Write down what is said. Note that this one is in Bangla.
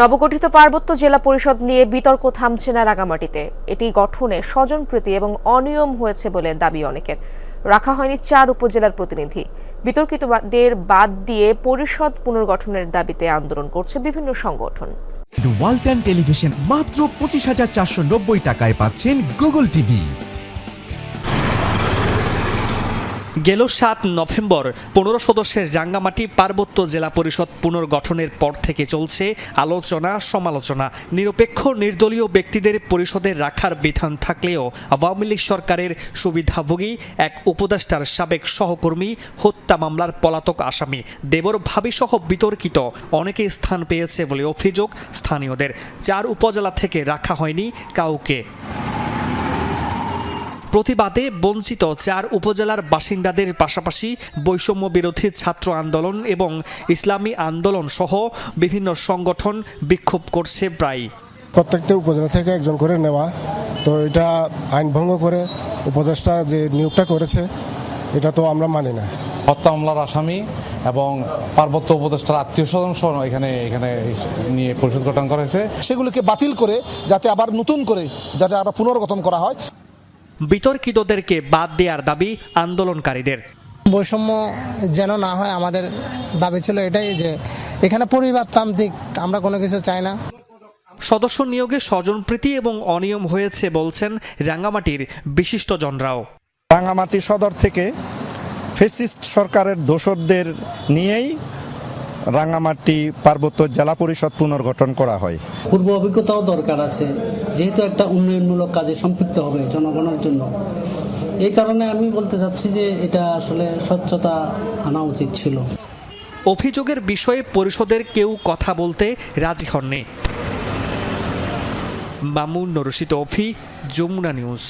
নবগঠিত পার্বত্য জেলা পরিষদ নিয়ে বিতর্ক থামছে না রাঙামাটিতে এটি গঠনে স্বজনপ্রীতি এবং অনিয়ম হয়েছে বলে দাবি অনেকের। রাখা হয়নি চার উপজেলার প্রতিনিধি। বিতর্কিতদের বাদ দিয়ে পরিষদ পুনর্গঠনের দাবিতে আন্দোলন করছে বিভিন্ন সংগঠন। ওয়ালটন টেলিভিশন মাত্র পঁচিশ হাজার চারশো নব্বই টাকায় পাচ্ছেন গুগল টিভি গেল সাত নভেম্বর। পনেরো সদস্যের রাঙ্গামাটি পার্বত্য জেলা পরিষদ পুনর্গঠনের পর থেকে চলছে আলোচনা সমালোচনা। নিরপেক্ষ, নির্দলীয় ব্যক্তিদের পরিষদে রাখার বিধান থাকলেও আওয়ামী লীগ সরকারের সুবিধাভোগী এক উপদেষ্টার সাবেক সহকর্মী হত্যা মামলার পলাতক আসামি দেবর ভাবিসহ বিতর্কিত। অনেকে স্থান পেয়েছে বলে অভিযোগ স্থানীয়দের। চার উপজেলা থেকে রাখা হয়নি কাউকে। প্রতিবাদে বঞ্চিত চার উপজেলার বাসিন্দাদের পাশাপাশি বৈষম্য বিরোধী ছাত্র আন্দোলন এবং ইসলামী আন্দোলন সহ বিভিন্ন সংগঠন বিক্ষোভ করছে প্রায়। প্রত্যেকটা উপজেলা থেকে একজন করে নেওয়া তো এটা আইন ভঙ্গ করে উপদেষ্টা যে নিয়োগটা করেছে এটা তো আমরা মানি না। হত্যা মামলার আসামি এবং পার্বত্য উপদেষ্টার আত্মীয় স্বজন সহ এখানে এখানে নিয়ে পরিষদ গঠন করা হয়েছে। সেগুলোকে বাতিল করে যাতে আবার নতুন করে যাতে আবার পুনর্গঠন করা হয়। বিতর্কিতদেরকে বাদ দেওয়ার দাবি আন্দোলনকারীদের। বৈষম্য যেন না হয় আমাদের দাবি ছিল এটাই যে এখানে পরিবারতান্ত্রিক আমরা কোনো কিছু চাই না। সদস্য নিয়োগে স্বজনপ্রীতি এবং অনিয়ম হয়েছে বলছেন রাঙ্গামাটির বিশিষ্টজনরাও। রাঙামাটি সদর থেকে ফেসিস্ট সরকারের দোষরদের নিয়েই রাঙামাটি পার্বত্য জেলা পরিষদ পুনর্গঠন করা হয়। পূর্ব অভিজ্ঞতাও দরকার আছে। যেহেতু একটা উন্নয়নমূলক কাজে সম্পৃক্ত হবে জনগণের জন্য, এই কারণে আমি বলতে চাচ্ছি যে এটা আসলে স্বচ্ছতা আনা উচিত ছিল। অভিযোগের বিষয়ে পরিষদের কেউ কথা বলতে রাজি হননি। মামুন নরসিত অফি, যমুনা নিউজ।